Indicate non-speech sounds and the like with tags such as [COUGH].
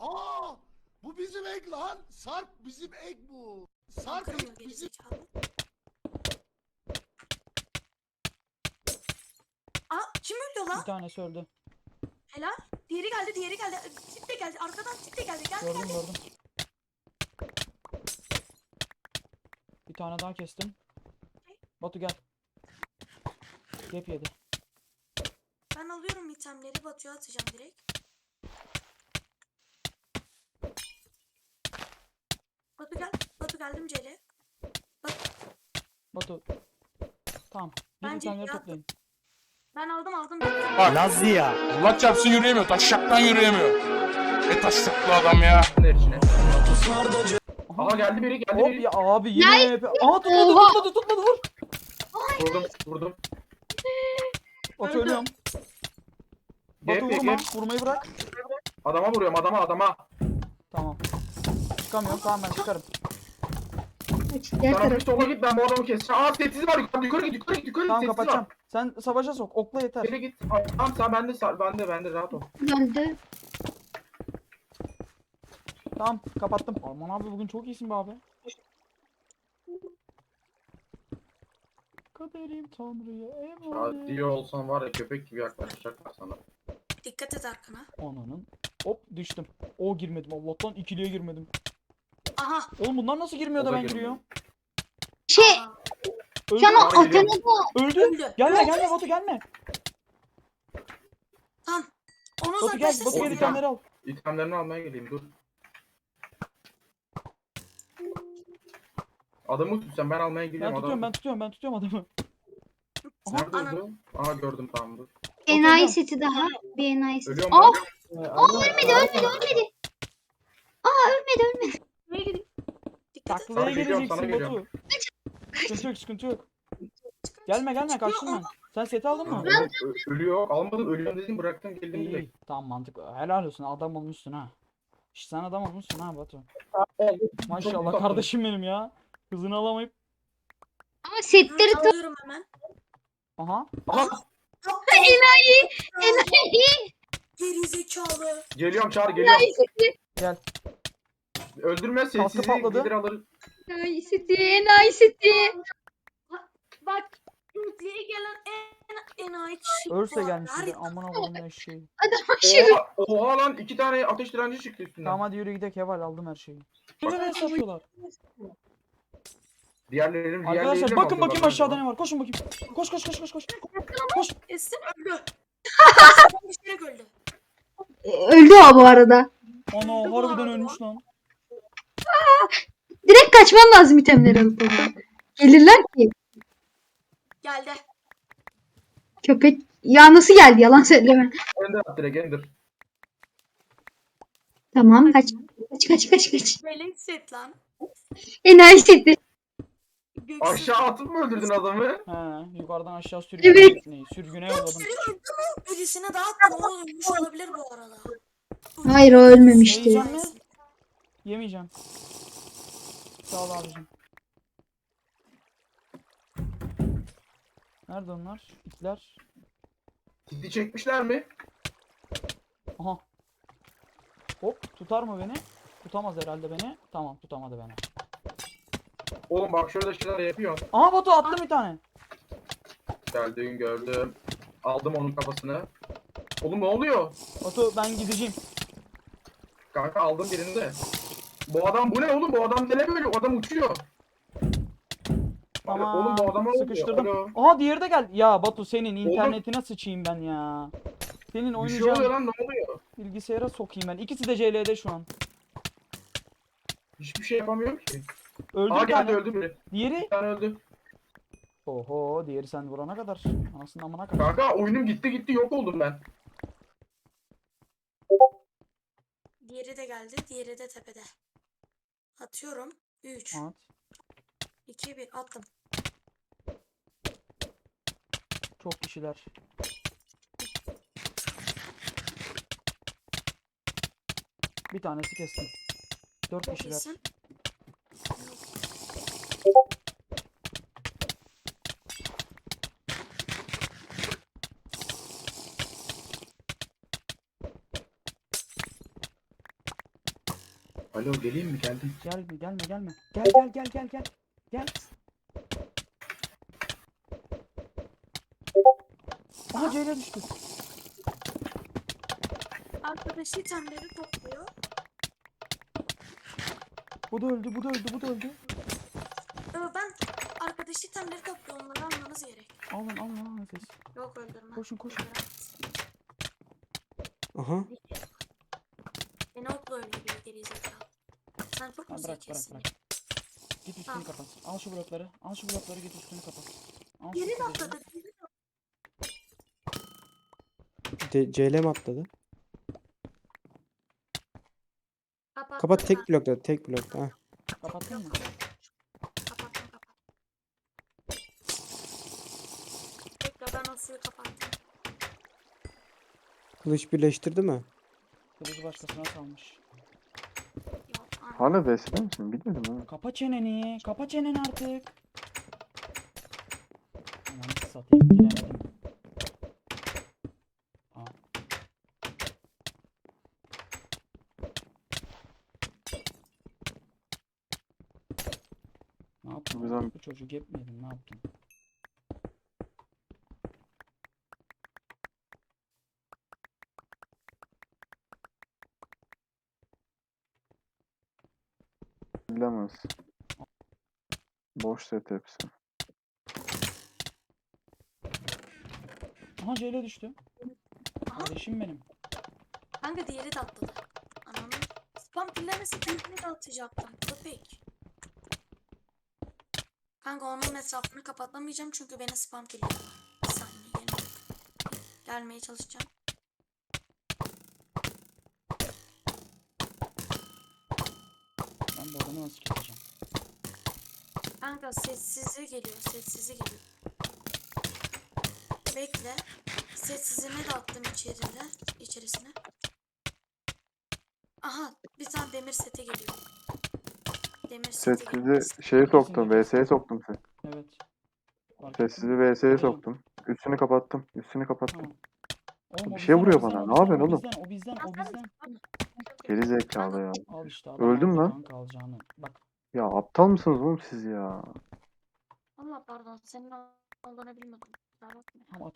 Aa! Bu bizim ek lan. Sarp bizim ek bu. Sarp bizim. gerizekalı. Aa kim öldü Bir lan? tanesi öldü. Helal. Diğeri geldi, diğeri geldi. Tip de geldi. Arkadan tip de geldi. Geldi Gördüm geldi. gördüm. Bir tane daha kestim. Batu gel. Gap yedi. Ben alıyorum itemleri Batu'ya atacağım direkt. Batu gel. Batu geldim Cele. Batu. Tamam. Bence Gidin itemleri yaptım. toplayın. Ben aldım aldım. Bak. Lazlı ya. Allah çarpsın yürüyemiyor. Taşşaktan yürüyemiyor. E taşşaklı adam ya. içine. Aha geldi biri geldi Hop biri. ya abi yine MP. Aa tutmadı Oha. tutmadı tutmadı vur. Vurdum vurdum. Batu Öldü. ölüyorum. Batu GP vurma. geç. Vurmayı bırak. Adama vuruyorum adama adama. Tamam. Çıkamıyorum tamam ben çıkarım. Diğer Sana taraf. bir sola git ben bu adamı keseceğim. Aa sessiz var yukarı yukarı git yukarı git yukarı git Tamam sessiz kapatacağım. var. Sen savaşa sok. Okla yeter. Geri git. Aa, Tamam sen bende sar- bende bende rahat ol. Geldi. Tamam kapattım. Aman abi bugün çok iyisin be abi. Kaderim Tanrı'ya Ya emanet. diyor olsan var ya köpek gibi yaklaşacaklar sana. Dikkat et arkana. Ananın. Hop düştüm. O girmedim. Allah'tan ikiliye girmedim. Aha. Oğlum bunlar nasıl girmiyor O da da ben girmiyor. giriyorum? Şey, Aa, Öldü. şu an Aa, geliyorum. Atana'da Öldü. öldü. Gelme gelme Batu gelme. Tamam. Onu Batu gel. Batu gel Oğlum, itemleri al. İtemlerini almaya geleyim dur. Adamı tut sen ben almaya Ben gidiyorum tutuyorum ben adamı. tutuyorum ben tutuyorum adamı. Aha. Nerede Ana. öldü? Aha gördüm tamam dur. enayi seti daha. Bir enayi seti. Ölüyorum ben. Ee, aa ölmedi ölmedi ölmedi. Aa ölmedi ölmedi. Nereye gideyim? Dikkat et. Taklaya Sana geliyorum, geleceksin Batu. Sıkıntı yok sıkıntı yok. Gelme gelme kaçtım ben. Sen seti aldın mı? Ö- ö- Ölüyor almadım ölüyorum dedim bıraktım geldim İyi, iyi. direkt. Tamam mantıklı. Helal olsun adam olmuşsun ha. İşte sen adam olmuşsun ha Batu. Maşallah tatlı. kardeşim benim ya. Hızını alamayıp. Ama setleri Alıyorum hemen. Aha. Aha [LAUGHS] enayi. Enayi. Geri zekalı. geliyorum çağır geliyorum. Enayi seti. Gel. Öldürme Kaskı sessizliği patladı. gelir alır. Enayi seti. Enayi seti. Bak. Ülkeye gelen en enayi kişi. Ölse bu gelmiş bir de aman Allah'ım ya şey. Adam aşırı. Oha, oha lan iki tane ateş direnci çıktı üstünden. Tamam hadi yürü gidelim Kemal aldım her şeyi. Şimdi ne satıyorlar? Diğerlerini Arkadaşlar bakın bakayım aşağıda ne var. Koşun bakayım. Koş koş koş koş koş. Koş. Kesin öldü. [LAUGHS] Düşerek öldü. Öldü o bu arada. Ana harbiden ölmüş lan. Direkt kaçman lazım itemleri alıp oradan. Gelirler ki. Geldi. Köpek. Ya nasıl geldi yalan söyleme. Ender at direkt ender. Tamam kaç. Kaç kaç kaç kaç. Melek set lan. Enayi seti. Aşağı atıp mı öldürdün adamı? He yukarıdan aşağı sürgüne Evet. Sürgüne yolladım. Birisine daha attım. O ölmüş olabilir bu arada. Hayır o ölmemişti. mi? Yemeyeceğim. Sağ ol abicim. Nerede onlar? İtler. Ciddi çekmişler mi? Aha. Hop tutar mı beni? Tutamaz herhalde beni. Tamam tutamadı beni. Oğlum bak şöyle şeyler yapıyor. Aha Batu attım bir tane. Geldim gördüm. Aldım onun kafasını. Oğlum ne oluyor? Batu ben gideceğim. Kanka aldım birini de. Bu adam bu ne oğlum? Bu adam ne böyle? O adam uçuyor. Tamam. Oğlum bu adama. Sıkıştırdım. Alo. Aha diğeri de geldi. Ya Batu senin internetine sıçayım ben ya. Senin Bir şey oluyor oynayacağın lan ne oluyor? bilgisayara sokayım ben. İkisi de CL'de şu an. Hiçbir şey yapamıyorum ki. Öldü Aa bir geldi tane. öldü biri. Diğeri. Bir tane öldü. Oho diğeri sen vurana kadar. Anasının amına kadar. Kanka oyunum gitti gitti yok oldum ben. Diğeri de geldi. Diğeri de tepede. Atıyorum. 3, At. 2, 1 attım. Çok kişiler. Bir tanesi kestim. Dört kişiler. iyisin. Alo geleyim mi geldim. Gelme gelme gelme. Gel gel gel gel gel. Gel. Aha Ceyl'e düştü. Arkadaşı itemleri topluyor. Bu da öldü bu da öldü bu da öldü. Ee, ben arkadaşı itemleri topluyor. Onları almanız gerek. Alın alın alın ses. Yok öldürme. Koşun koşun. Aha. Beni okla öyle bir geri zekalı. Sen çok mu Ha, bırak bırak zekisin? bırak. Git üstünü Tamam. kapat. Al şu blokları. Al şu blokları git üstünü kapat. Al şu Geri de atladı. Geri de De CLM atladı. Kapattım Kapat ben. tek blokta tek blokta. Ha. Kapattın mı? Kapattım kapattım. Bekle ben o suyu kapattım. Kılıç birleştirdi mi? Kılıcı başkasına aa. Hala VS'de misin? Bilmedim ha. Kapa çeneni. Kapa çeneni artık. Ananı satayım. Giremedim. Tamam. Ne yaptın? Bu çocuk hep mi yedin? Ne yaptın? Bilemez. Boş set hepsi. Aha Ceyl'e düştü. Aha. Kardeşim benim. Kanka diğeri de atladı. Ananı. Spam pillemesi kendini de atacaktım. Köpek. Kanka onun etrafını kapatamayacağım çünkü beni spam killiyor. Bir saniye. Gelmeye çalışacağım. Ben bu adamı nasıl keseceğim? Kanka sessizi geliyor. Sessizi geliyor. Bekle. Sessizime de attım içeride. içerisine. Aha bir tane demir sete geliyor. Demir sete geliyor. Sessizi şeye soktum. VS'ye soktum seni. Evet. Fark ettim. Sessizi VS'ye soktum. Üstünü kapattım. Üstünü kapattım. Tamam. Oğlum, o Bir şey bizden, o vuruyor bizden, bana. o Ne bizden, yapıyorsun o oğlum? Bizden, o bizden, o bizden. Geri zekalı ya. Al işte adam Öldüm lan. kanka alacağını. Bak Ya aptal mısınız oğlum siz ya? Allah pardon senin olduğunu bilmiyordum. Tamam atıyorum ben.